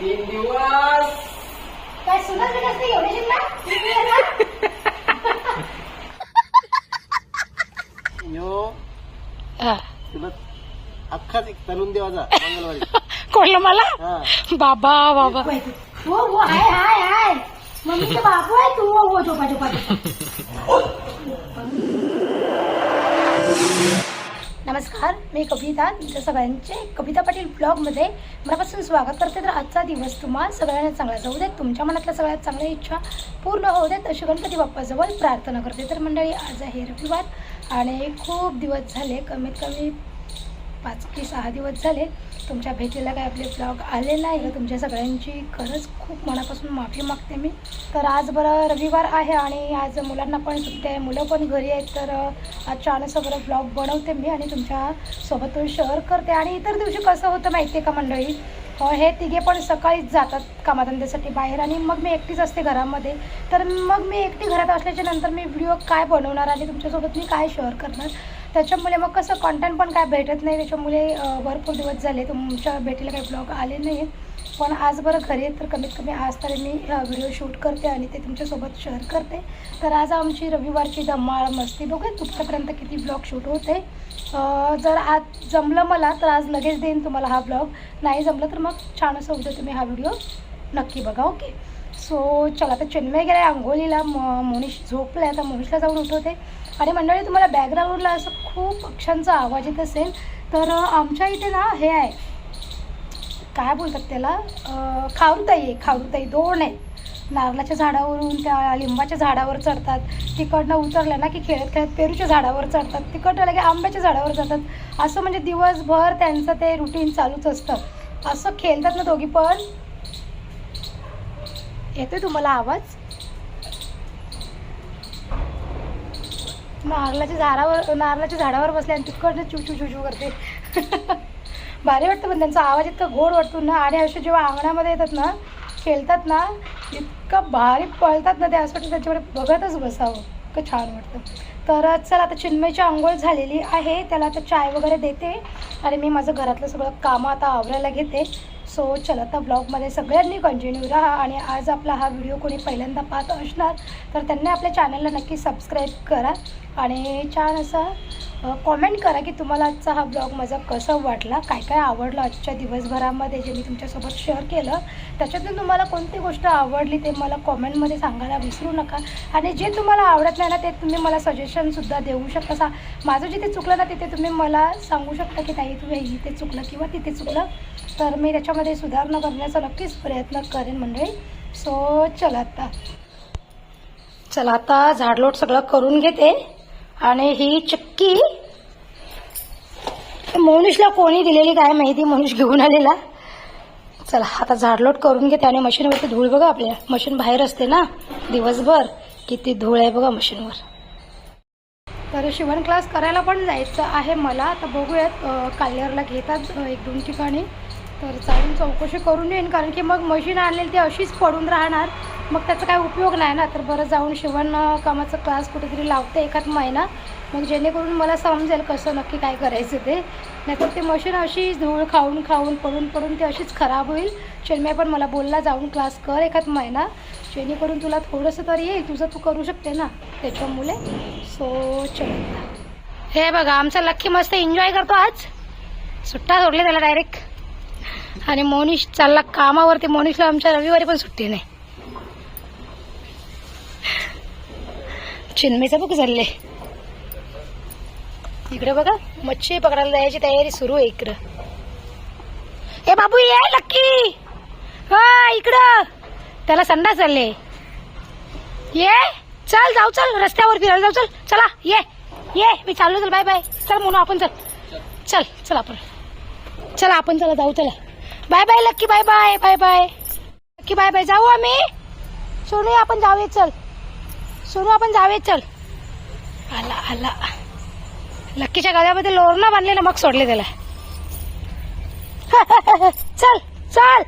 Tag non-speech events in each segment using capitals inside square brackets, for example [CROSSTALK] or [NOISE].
तीन दिवस. काय नसते एवढे ना यो. हा. तुला अख्खाच एक तलून देवाचा मंगळवारी. कोणलं मला? हा. बाबा बाबा. हो हो हाय हाय हाय. मम्मीचा बाबू आहे तू हो हो झोपा झोपा. [LAUGHS] नमस्कार मी कविता तुमच्या सगळ्यांचे कविता पाटील ब्लॉगमध्ये मनापासून स्वागत करते. तर आजचा दिवस तुम्हाला सगळ्यांना चांगला जाऊ देत तुमच्या मनातल्या सगळ्यात चांगल्या इच्छा पूर्ण होऊ देत अशी गणपती बाप्पाजवळ प्रार्थना करते. तर मंडळी आज आहे रविवार आणि खूप दिवस झाले कमीत कमी पाच ते सहा दिवस झाले. तुमच्या भेटीला काय आपले ब्लॉग आले नाही. तुमच्या सगळ्यांची खरंच खूप मनापासून माफी मागते मी. तर आज बरं रविवार आहे आणि आज मुलांना पण सुट्टी आहे. मुलं पण घरी आहेत. तर आज छानसं बरं ब्लॉग बनवते मी आणि तुमच्या सोबतून शेअर करते. आणि इतर दिवशी कसं होतं माहिती आहे का मंडळी? हे तिघे पण सकाळीच जातात कामाधंद्यासाठी बाहेर आणि मग मी एकटीच असते घरामध्ये. तर मग मी एकटी घरात असल्याच्या नंतर मी व्हिडिओ काय बनवणार आणि तुमच्यासोबत मी काय शेअर करणार? त्याच्यामुळे मग कसं कॉन्टेंट पण काय भेटत नाही त्याच्यामुळे भरपूर दिवस झाले तुमच्या भेटीला काही ब्लॉग आले नाही पण आज बरं घरी आहे तर कमीत कमी आज तरी मी व्हिडिओ शूट करते आणि ते तुमच्यासोबत शेअर करते. तर आज आमची रविवारची धमाळ मस्ती बघूया तुमच्यापर्यंत किती ब्लॉग शूट होते. जर आज जमलं मला तर आज लगेच देईन तुम्हाला हा ब्लॉग नाही जमलं तर मग छान असं उद्या तुम्ही हा व्हिडिओ नक्की बघा ओके सो चला आता चेन्नई गेला आंघोळीला म मोनिश झोपलं आहे आता मोनिशला जाऊन उठवते. आणि मंडळी तुम्हाला बॅकग्राऊंडला असं खूप पक्ष्यांचा आवाज येत असेल तर आमच्या इथे ना हे आहे. काय बोलतात त्याला? अं, खारुताई आहे खारुताई दोन आहे. नारळाच्या झाडावरून त्या लिंबाच्या झाडावर चढतात. तिकडनं उतरलं ना की खेळत खेळत पेरूच्या झाडावर चढतात. तिकडनं लगे आंब्याच्या झाडावर जातात. असं म्हणजे दिवसभर त्यांचं ते रुटीन चालूच असतं. असं खेळतात ना दोघी पण. येतोय तुम्हाला आवाज? नारळाच्या झाडावर नारळाच्या झाडावर बसले आणि तिकडनं चू चू चू चू करते. [LAUGHS] भारी वाटतं पण त्यांचा आवाज इतका गोड वाटतो ना आणि असे जेव्हा अंगणामध्ये येतात ना खेळतात ना इतकं भारी पळतात ना ते असं वाटतं त्याच्याकडे बघतच बसावं. इतकं छान वाटतं. तर चला आता चिन्मयची आंघोळ झालेली आहे त्याला आता चाय वगैरे देते आणि मी माझं घरातलं सगळं कामं आता आवरायला घेते. सो चला आता ब्लॉगमध्ये सगळ्यांनी कंटिन्यू राहा आणि आज आपला हा व्हिडिओ कोणी पहिल्यांदा पाहत असणार तर त्यांनी आपल्या चॅनलला नक्की सबस्क्राईब करा आणि छान असा कॉमेंट करा की तुम्हाला आजचा हा ब्लॉग माझा कसा वाटला काय काय आवडलं आजच्या दिवसभरामध्ये जे मी तुमच्यासोबत शेअर केलं. त्याच्यातून तुम्हाला कोणती गोष्ट आवडली ते मला कॉमेंटमध्ये सांगायला विसरू नका. आणि जे तुम्हाला आवडत नाही ना ते तुम्ही मला सजेशनसुद्धा देऊ शकता. सा माझं जिथे चुकलं ना तिथे तुम्ही मला सांगू शकता की नाही तुम्ही इथे चुकलं किंवा तिथे चुकलं. तर मी त्याच्यामध्ये सुधारणा करण्याचा नक्कीच प्रयत्न करेन मंडळी. सो चला आता. चला आता झाडलोट सगळं करून घेते. आणि ही चक्की मोनिशला कोणी दिलेली काय माहिती? मोनिश घेऊन आलेला. चला आता झाडलोट करून घेते आणि मशीनवरती धूळ बघा आपल्या. मशीन बाहेर असते ना दिवसभर. किती धूळ आहे बघा मशीनवर. तर शिवण क्लास करायला पण जायचं आहे मला. तर बघूयात अं, घेतात एक दोन ठिकाणी. तर चालून चौकशी करून येईन. कारण की मग मशीन आणलेली ती अशीच पडून राहणार. मग त्याचा काय उपयोग नाही ना. तर बरं जाऊन शिवण कामाचा क्लास कुठेतरी लावते एखाद महिना. मग जेणेकरून मला समजेल कसं नक्की काय करायचं ते. नाहीतर ते मशीन अशीच धूळ खाऊन खाऊन पडून पडून ते अशीच खराब होईल. चिन्मय पण मला बोलला जाऊन क्लास कर एखाद महिना. जेणेकरून तुला थोडंसं तरी येईल. तुझं तू करू शकते ना. त्याच्यामुळे सो चल. हे बघा आमचा लक्की मस्त एन्जॉय करतो आज. सुट्टा सोडले त्याला डायरेक्ट आणि मोनिश चालला कामावरती मोनिशला आमच्या रविवारी पण सुट्टी नाही. चिन्मयचं बघ चालले इकडे बघा मच्छी पकडायला जायची तयारी सुरू आहे इकडं. ए बाबू ये लक्की हा इकडं. त्याला संडा चालले ये चल जाऊ चल रस्त्यावर फिरायला जाऊ चल चला ये ये मी चाललो चल बाय बाय. चल म्हणून आपण चल. चल चल आपण. चला आपण चला जाऊ चला. Bye bye Lucky bye bye bye bye. Lucky bye bye. जाऊ आम्ही. सोनू आपण जाऊया चल. सोनू आपण जाऊया चल. आला आला. लक्कीच्या गळ्यामध्ये लोरणा बांधलेलं मग सोडले त्याला. [LAUGHS] चल चल.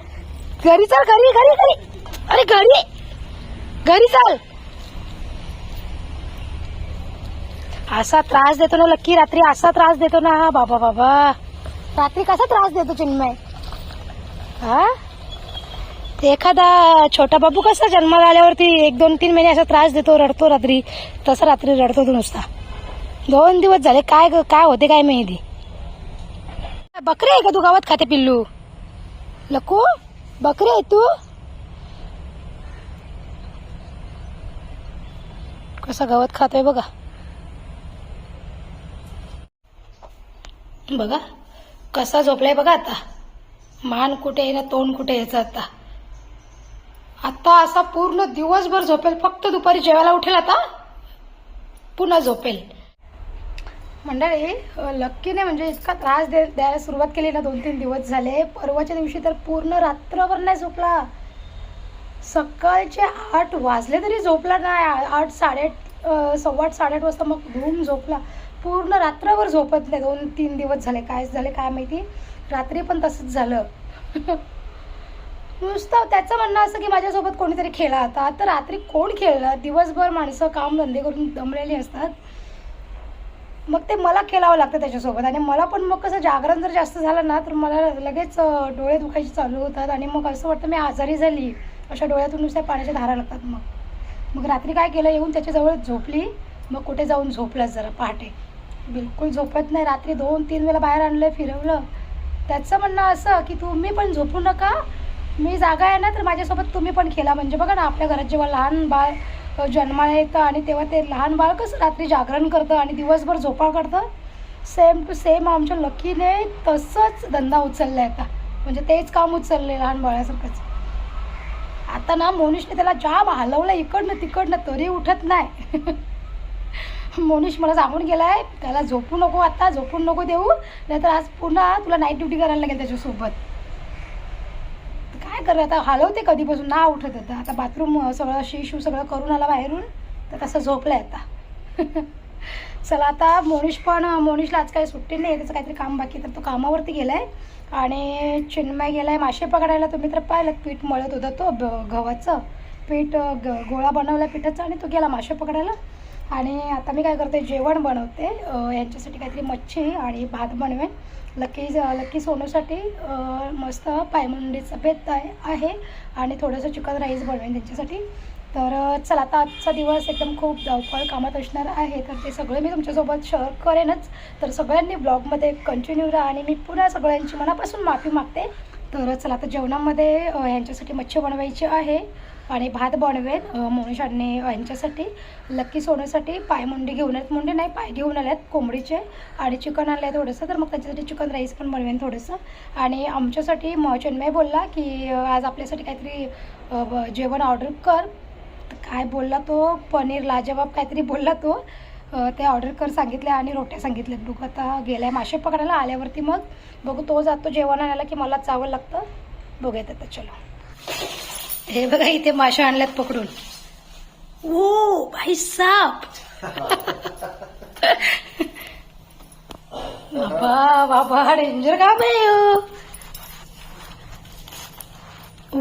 घरी चल घरी घरी घरी. अरे घरी. घरी चल. असा त्रास देतो ना लक्की. रात्री असा त्रास देतो ना. बाबा बाबा. रात्री कसा त्रास देतो चिन्मय? हा? एखादा छोटा बाबू कसा जन्माला आल्यावरती एक दोन तीन महिने असा त्रास देतो रडतो रात्री तसा रात्री रडतो तो नुसता. दोन दिवस झाले काय ग- काय होते काय माहिती? बकरी आहे का तू गावात खाते पिल्लू? लकू बकरी आहे तू? कसा गवत खातोय बघा. बघा कसा झोपलाय बघा आता. मान कुठे आहे ना तोंड कुठे यायचं आता. आता असा पूर्ण दिवसभर झोपेल. फक्त दुपारी जेवायला उठेल आता. पुन्हा झोपेल. मंडळी लक्कीने म्हणजे इतका त्रास दे द्यायला सुरुवात केली ना दोन तीन दिवस झाले. परवाच्या दिवशी तर पूर्ण रात्रभर नाही झोपला. सकाळचे आठ वाजले तरी झोपला नाही. आठ साडेआठ सव्वा आठ साडेआठ वाजता मग धूम झोपला. पूर्ण रात्रभर झोपत नाही. दोन तीन दिवस झाले. काय झाले काय माहिती? रात्री पण तसंच झालं. [LAUGHS] नुसतं त्याचं म्हणणं असं की माझ्यासोबत कोणीतरी खेळा आता आता रात्री कोण खेळलं? दिवसभर माणसं काम धंदे करून दमलेली असतात. मग ते मला खेळावं लागतं त्याच्यासोबत आणि मला पण मग कसं जागरण जर जास्त झालं ना तर मला लगेच डोळे दुखायचे चालू होतात आणि मग असं वाटतं मी आजारी झाली. अशा डोळ्यातून नुसत्या पाण्याच्या धारा लागतात मग. मग रात्री काय केलं? येऊन त्याच्याजवळ झोपली. मग कुठे जाऊन झोपलं जरा पहाटे. बिलकुल झोपत नाही. रात्री दोन तीन वेळा बाहेर आणलं फिरवलं. त्याचं म्हणणं असं की तुम्ही पण झोपू नका. मी जागा आहे ना तर माझ्यासोबत तुम्ही पण खेळा. म्हणजे बघा ना आपल्या घरात जेव्हा लहान बाळ जन्माला येतं आणि तेव्हा ते लहान बाळ कसं रात्री जागरण करतं आणि दिवसभर झोपा करतं सेम टू सेम आमच्या लकीने तसंच धंदा उचलला आता. म्हणजे तेच काम उचलले लहान बाळासारखंच. आता ना मोनिशने त्याला जाम हलवलं इकडनं तिकडनं तरी उठत नाही. [LAUGHS] मोनिश मला सांगून गेलाय त्याला झोपू नको आता झोपून नको देऊ नाहीतर आज पुन्हा तुला नाईट ड्युटी करायला लागेल त्याच्यासोबत. तर आता हलवते कधीपासून ना उठत आता आता बाथरूम सगळं शिशू सगळं करून आला बाहेरून तर तसं झोपलं आहे आता. [LAUGHS] चला आता मोनिश पण मोनिशला आज काही सुट्टी नाही त्याचं काहीतरी काम बाकी तर तो कामावरती गेलाय. आणि चिन्मय गेलाय मासे पकडायला तुम्ही तर पाहिलं पीठ मळत होता तो गव्हाचं. पीठ ग गोळा बनवला पिठाचा आणि तो गेला मासे पकडायला. आणि आता मी काय करते जेवण बनवते. यांच्यासाठी काहीतरी मच्छी आणि भात बनवेन. लकी लकी सोनूसाठी मस्त पायमुंडीचं भेद आहे आणि थोडंसं चिकन राईस बनवेन त्यांच्यासाठी. तर चला आता आजचा दिवस एकदम खूप धावपळ कामात असणार आहे. तर ते सगळे मी तुमच्यासोबत शेअर करेनच. तर सगळ्यांनी ब्लॉगमध्ये कंटिन्यू राहा आणि मी पुन्हा सगळ्यांची मनापासून माफी मागते. तर चला आता जेवणामध्ये ह्यांच्यासाठी मच्छी बनवायची आहे. आणि भात बनवेन. अ, यांच्यासाठी लक्की सोन्यासाठी पायमुंडी घेऊन आहेत मुंडे नाही पाय घेऊन आल्यात कोंबडीचे आणि चिकन आणलं आहे थोडंसं. तर मग त्याच्यासाठी चिकन राईस पण बनवेन थोडंसं. आणि आमच्यासाठी म चेन्मय बोलला की आज आपल्यासाठी काहीतरी जेवण ऑर्डर कर. तर काय बोलला तो? पनीर लाजवाब काहीतरी बोलला तो. ते ऑर्डर कर सांगितले आणि रोट्या सांगितल्यात. बघू आता गेलाय मासे पकडायला आल्यावरती मग बघू तो जातो जेवण आणायला की मला जावं लागतं. बघूयात आता चलो. हे बघा इथे माशा आणल्यात पकडून. ओ भाई साप. बाबा बाबा डेंजर काम आहे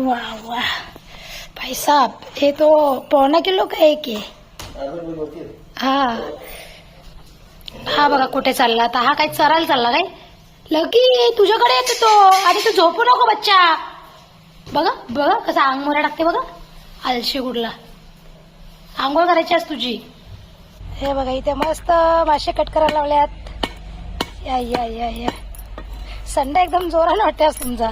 वा वा. भाई साहब हे तो पौना किलो का एक आहे? आहे. हा. हा बघा कुठे चालला आता. हा काय चरायला चालला काय? लकी तुझ्याकडे येतो तो. आणि तू झोपू नको बच्चा. बघा बघा कसा अंग मोऱ्या टाकते बघा. आलशी कुठला आंघोळ करायची आज तुझी. हे बघा इथे मस्त मासे कट करायला लावल्यात. या या या या. संडे एकदम जोरानं वाटते आज तुमचा.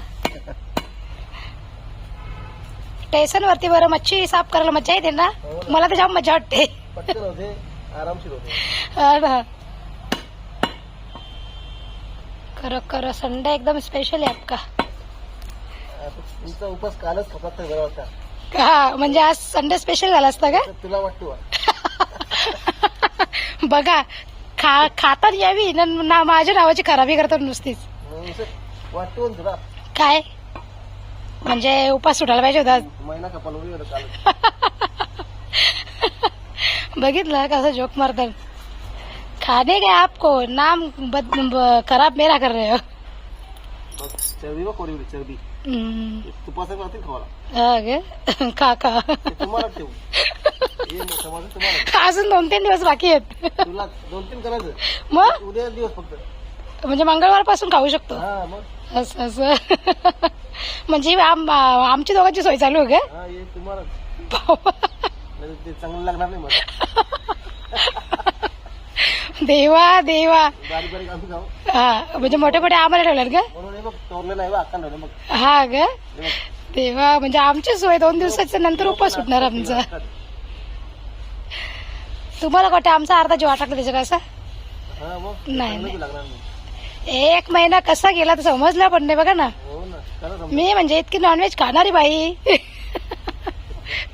स्टेशन वरती बरं मच्छी साफ करायला मजा येते ना? मला तर जाम मजा वाटते. आरामशीर [LAUGHS] हा. खरं खरं संडे एकदम स्पेशल आहे आपका तुमचा उपास कालच खपात बरा होता. हा म्हणजे आज संडे स्पेशल झाला असता का? तर तुला वाटतो [LAUGHS] बघा खा खातात यावी न ना माझ्या नावाची खराबी करतात नुसतीच. वाटतो तुला? काय? म्हणजे उपास सुटायला पाहिजे होता आज. महिना कपाल काल [LAUGHS] बघितलं कसं जोक मारतात खाने का? आपको नाम बद, ब, खराब मेरा कर रहे हो. मग चरबी व चरबी. खावाला. तुम्हाला ठेवू. तुम्हाला अजून दोन तीन दिवस बाकी आहेत. तुला दोन तीन करायचं. मग? उद्या दिवस फक्त. म्हणजे मंगळवारपासून खाऊ शकतो. हा असं असं. म्हणजे आम- आमची दोघांची सोय चालू आहे हा का चांगलं लागणार नाही देवा देवा. हा म्हणजे मोठे मोठे आम्हाला ठेवल्यात का? हे ग? हे. देवा म्हणजे आमची सोय दोन दिवसाच्या नंतर उपास सुटणार आमचा. तुम्हाला वाटतं आमचा अर्धा जीव टाकला त्याच्या कसा नाही, नाही. बी लागणार नाही एक महिना कसा गेला तर समजला पण नाही बघा ना. हो. मी म्हणजे इतकी नॉनव्हेज खाणारी बाई.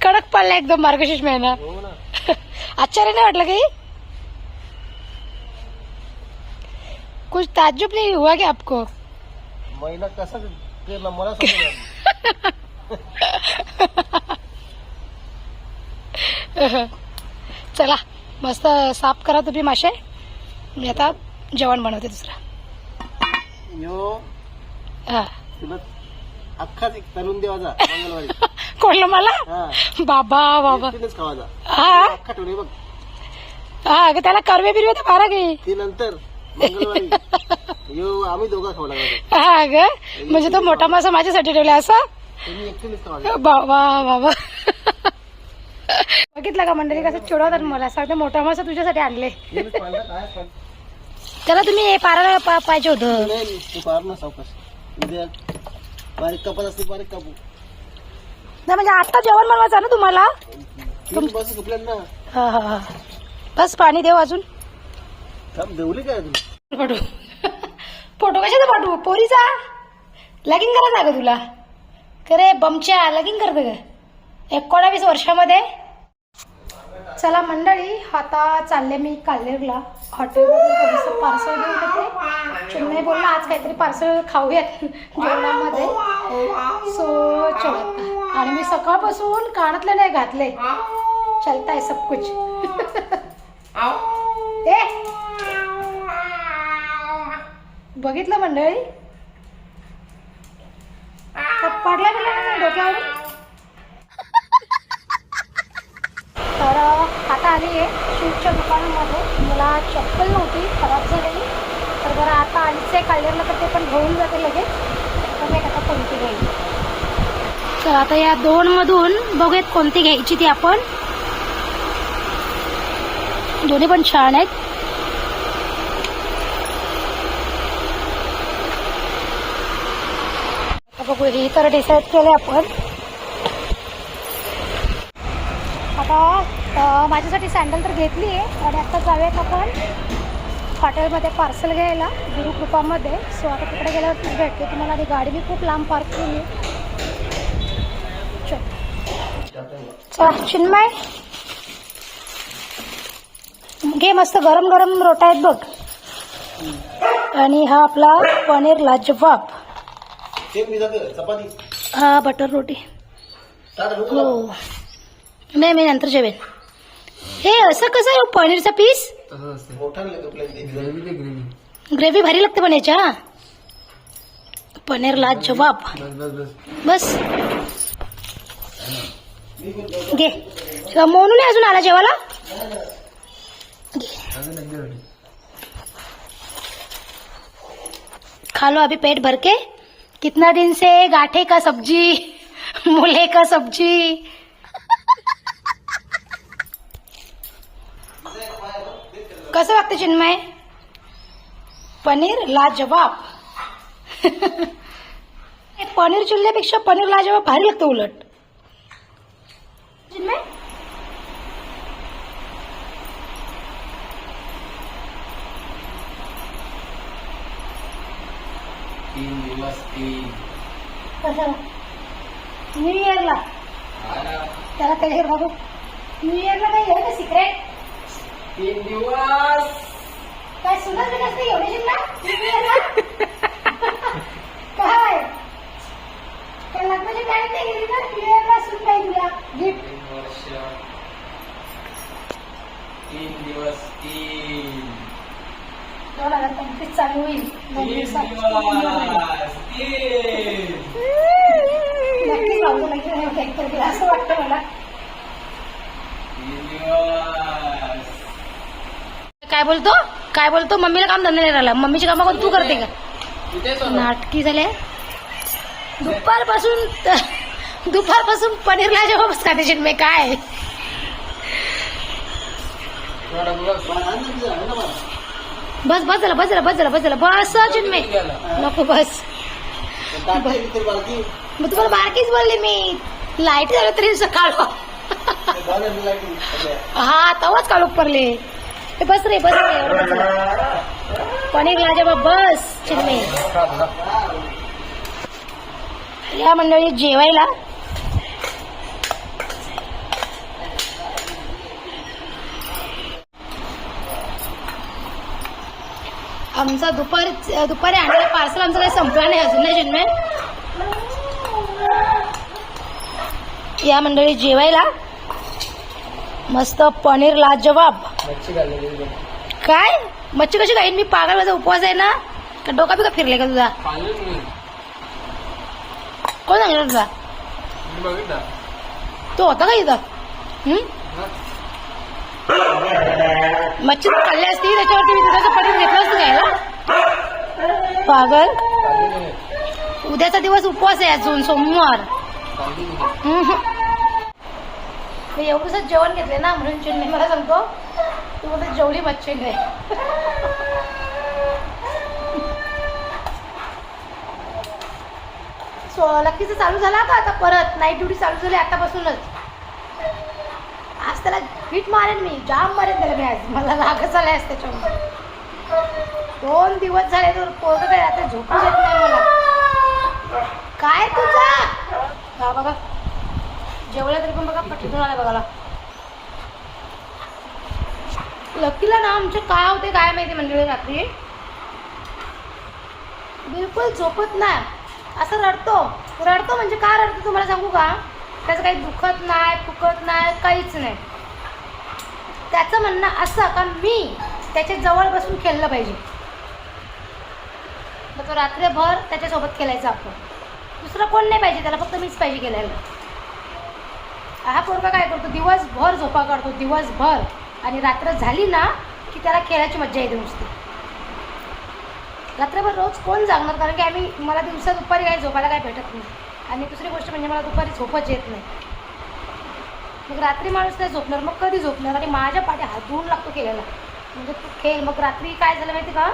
कडक पडला एकदम मार्गशीर्ष महिना. हो ना. आश्चर्य नाही वाटलं काही कुछ ताज्जुब नहीं हुआ क्या आपको? महिला कसा केला मला चला मस्त साफ करा तुम्ही मासे. मी आता जेवण बनवते दुसरं. यो हा. तुला अख्खाच एक तरुण देवाचा मंगळवारी. [LAUGHS] कोणलं मला? बाबा बाबा. खावायचा हा. अख्खा बघ. हा त्याला करवे बिरवे तर मारा गे नंतर मंगळवारी. [LAUGHS] आम्ही दोघा खाऊ लागला. हा ग? म्हणजे तो मोठा मासा माझ्यासाठी ठेवला असा? बाबा बाबा बघितलं का मंडळी कसं चिडवतात मला सांगते मोठा मासा तुझ्यासाठी आणले. त्याला तुम्ही हे पारायला पा- पाहिजे होतं. पार बारीक कपत असते बारीक कापू. नाही म्हणजे आता जेवण बनवायचं ना तुम्हाला? बस पाणी देऊ अजून. देवली काय फोटो कशाचा पाठवू? पोरीचा? लगीन करायचा का तुला? करे बमच्या लगीन करते ग एकोणावीस वर्षामध्ये? चला मंडळी आता चालले मी काल्लेरला हॉटेलमधून थोडंसं पार्सल घेऊन येते. चिन्मय बोलला आज काहीतरी पार्सल खाऊयात जेवणामध्ये. सो चला आणि मी सकाळपासून कानातले नाही घातले चलताय सब कुछ. [LAUGHS] ए बघितलं मंडळी? तर पडला गेला ना डोक्यावर तर आता आली आहे शूजच्या दुकानामध्ये. मला चप्पल नव्हती खराब झालेली. तर बरं आता आलीच आहे काढलेलं तर ते पण घेऊन जाते लगेच. तर मी आता कोणती घ्यायची? तर आता या दोन मधून बघूयात कोणती घ्यायची ती आपण. दोन्ही पण छान आहेत. आता ही तर डिसाईड केले आपण. आता माझ्यासाठी सँडल तर घेतली आहे आणि आता जाऊयात आपण हॉटेलमध्ये पार्सल घ्यायला गुरुकृपामध्ये. सो आता तिकडे गेल्यावर भेटते. तुम्हाला आणि गाडी मी खूप लांब पार्क केली आहे. चल. चिन्मय. घे मस्त गरम गरम रोटा आहेत बघ. आणि हा आपला पनीर लाजवाब मी चपाती. हा बटर रोटी. हो. नाही मी नंतर जेवेन. हे असं कसं आहे पनीरचा पीस? मोठा ग्रेव्ही ते ग्रेव्ही ग्रेव्ही भारी लागते पण याच्या पनीर लाजवाब. बस बस बस. घे. मोनू नाही अजून आला जेवायला? खा लो अभी पेट भर के कितना दिन से गाठे का सब्ज़ी, मूले का सब्ज़ी। कसं वागतं चिन्मय? पनीर लाजवाब। पनीर चिल्ल्यापेक्षा पनीर लाजवाब, भारी लागतं उलट। चिन्मय? दिवस तीन कशाला न्यू इयरला त्याला काही हे बाबू? न्यू इयरला काही आहे का सिक्रेट तीन दिवस. काय बी नसते एवढे शिकला न्यू इयरला काय? काय लग्नाची काय नाही गेली ना? न्यू इयरला सुन काही तुला? गिफ्ट तीन वर्ष. तीन दिवस तीन. दोन हजार पंचवीस चालू होईल. नक्कीच नक्की असं वाटतं मला. काय बोलतो? काय बोलतो? मम्मीला काम धंदा नाही राहिला. मम्मीची कामं कोण तू करते का? नाटकी झाले दुपारपासून दुपारपासून पनीर लाजवाबच खाते चिन्मय काय? बस बस झालं बस झालं बस झालं बस झालं. बस चिन्मय नको बस. मग तुम्हाला बारकीच बोलले मी. लाइट झालं तरी सकाळ. हा तवाच काळोख पडले बस रे बस रे एवढं पनीर लाजवाब बस चिन्मे या मंडळी जेवायला आमचा दुपारी दुपारी आणलेला पार्सल आमचं काही संपला नाही अजून नाही चिन्मय या मंडळी जेवायला? मस्त पनीर लाजवाब. काय? मच्छी कशी खाईन? मी पागल माझा उपवास आहे ना? का डोका बिका फिरले का तुझा. कोण सांगितलं तुझा. तू होता का इथं? मच्छी तू खाल्ली असती त्याच्यावरती मी दुधाचं पनीर घेतलं असतं घ्यायला. पागल. उद्याचा दिवस उपवास आहे अजून सोमवार. मी. एवढंच जेवण घेतले ना म्हणून चिन्मय मला सांगतो तू मला जेवढी मच्छी नाही सो लकीचं चालू झाला का आता परत. नाईट ड्युटी चालू झाली आतापासूनच. आज त्याला फिट मारेन मी जाम मारेन त्याला मी आज मला रागच आलाय आज त्याच्यामुळे. दोन दिवस झाले तर पोरग काय आता झोपू देत नाही मला. काय तुझा? हा बघा. जेवलं तरी पण बघा पटकन आलं बघाला लकीला ना आमचे काय होते काय माहिती मंडळी रात्री? बिलकुल झोपत नाही. असं रडतो. रडतो म्हणजे का रडतो तुम्हाला सांगू का? त्याचं काही दुखत नाही फुकत नाही काहीच नाही. त्याचं म्हणणं असं का? मी त्याच्याजवळ बसून खेळलं पाहिजे. मग तो रात्रभर त्याच्यासोबत खेळायचा आपण. दुसरं कोण नाही पाहिजे त्याला फक्त मीच पाहिजे खेळायला. हा पोरगा काय करतो? दिवसभर झोपा काढतो दिवसभर. आणि रात्र झाली ना की त्याला खेळायची मज्जा येते नुसती. रात्रभर रोज कोण जागणार? कारण की आम्ही मला दिवसा दुपारी काही झोपायला काही भेटत नाही. आणि दुसरी गोष्ट म्हणजे मला दुपारी झोपच येत नाही. मग रात्री माणूस नाही झोपणार मग कधी झोपणार? आणि माझ्या पाठी हात धुवून लागतो खेळायला. म्हणजे तू खेळ मग रात्री काय झालं माहिती का?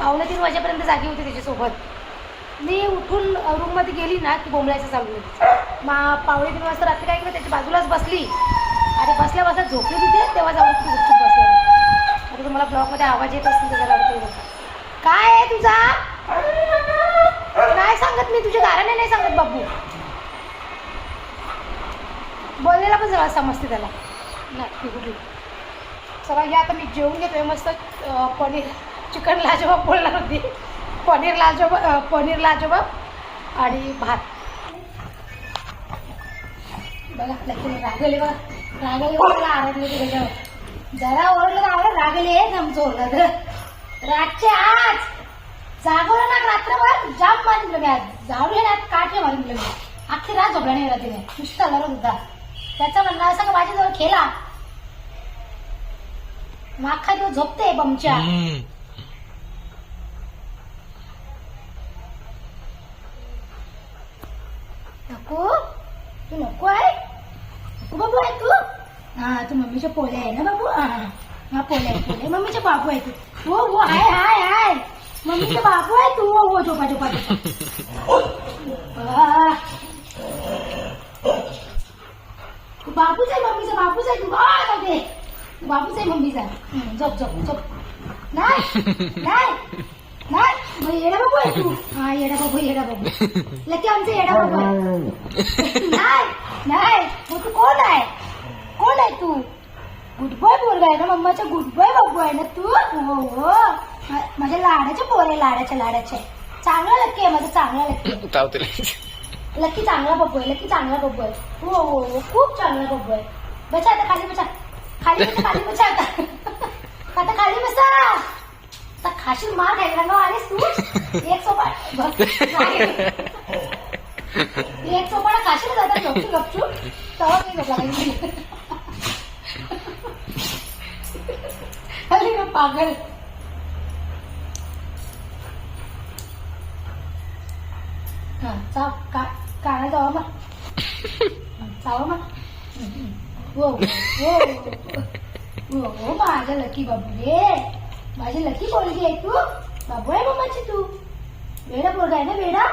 पावणे तीन वाजेपर्यंत जागी होती त्याच्यासोबत मी उठून रूममध्ये गेली ना की बोंबलायचं चालू आहे. मा पावणे तीन वाजता रात्री काय केलं? त्याच्या बाजूलाच बसली. आणि बसल्या बसल्या झोपली तिथे तेव्हा जाऊन ती गुपचूप बसली. आता तुम्हाला ब्लॉगमध्ये आवाज येत असेल त्याच्या रडतो काय आहे तुझा? नाही सांगत मी? तुझ्या घराने नाही सांगत बाबू. बोललेला पण सगळं समजते त्याला. नाही कुठली चला घ्या आता मी जेवून घेतोय मस्त. पनीर चिकन लाजवाब बोलणार होती. पनीर लाजोबा पनीर लाजवाब आणि भात. बघा लक्ष्मी रागले बघा. रागले बघा आरडले ते त्याच्यावर. जरा ओरडलं तर रागले आमचं ओरडलं रातचे आज. जागवलं ना रात्रभर जाम मारून दिलं आज. जावले ना काठे मारून दिलं अख्खी रात झोपला नाही रात्री नुसता घरात होता त्याचं म्हणणं असं का माझ्याजवळ खेळा मग अख्खा दिवस झोपते बमच्या नको तू नको आहे नको बाबू आहे तू हा तू मम्मीचे पोले आहे ना बाबू हा हा पोले आहे पोले मम्मीचे बाबू आहे तू हो हो हाय हाय हाय मम्मीचे बाबू आहे तू हो हो झोपा झोपा झोपा बाबूच आहे तू आ मध्ये तू बाबूच आहे मम्मीचा झोप झोप झोप. नाही नाही नाही. मग येडा बाबू आहे तू. हा येडा बाबू येडा बाबू लकी आमचा येडा बाबू आहे. नाही नाही. मग तू कोण आहे? कोण आहे तू? गुड बॉय पोरगा आहे ना मम्माचा गुड बॉय बाबू आहे ना तू? हो हो. माझ्या लाडाचे पोर आहे लाडाचे लाडाचे. चांगला लक्की आहे माझा चांगला लक्की. [LAUGHS] लक्की चांगला बब्बू आहे लक्की चांगला बब्बू आहे. हो हो हो. खूप चांगला बब्बू आहे. बचा आता खाली बचा खाली बसा खाली बचा आता. आता खाली बसा. आता खाशी मार खायला ना अरे तू? एक सोपा बघ, एक सोपाला खाशील जाता गपचू गपचू तवा मी बघा पाहिजे अरे पागल. हा चाव का काना जावा मग. चावा मग. हो हो हो हो माझा लकी बाबू रे माझी लकी पोरगी आहे तू बाबू आहे मम्माची तू वेडा पोरगा आहे ना वेडा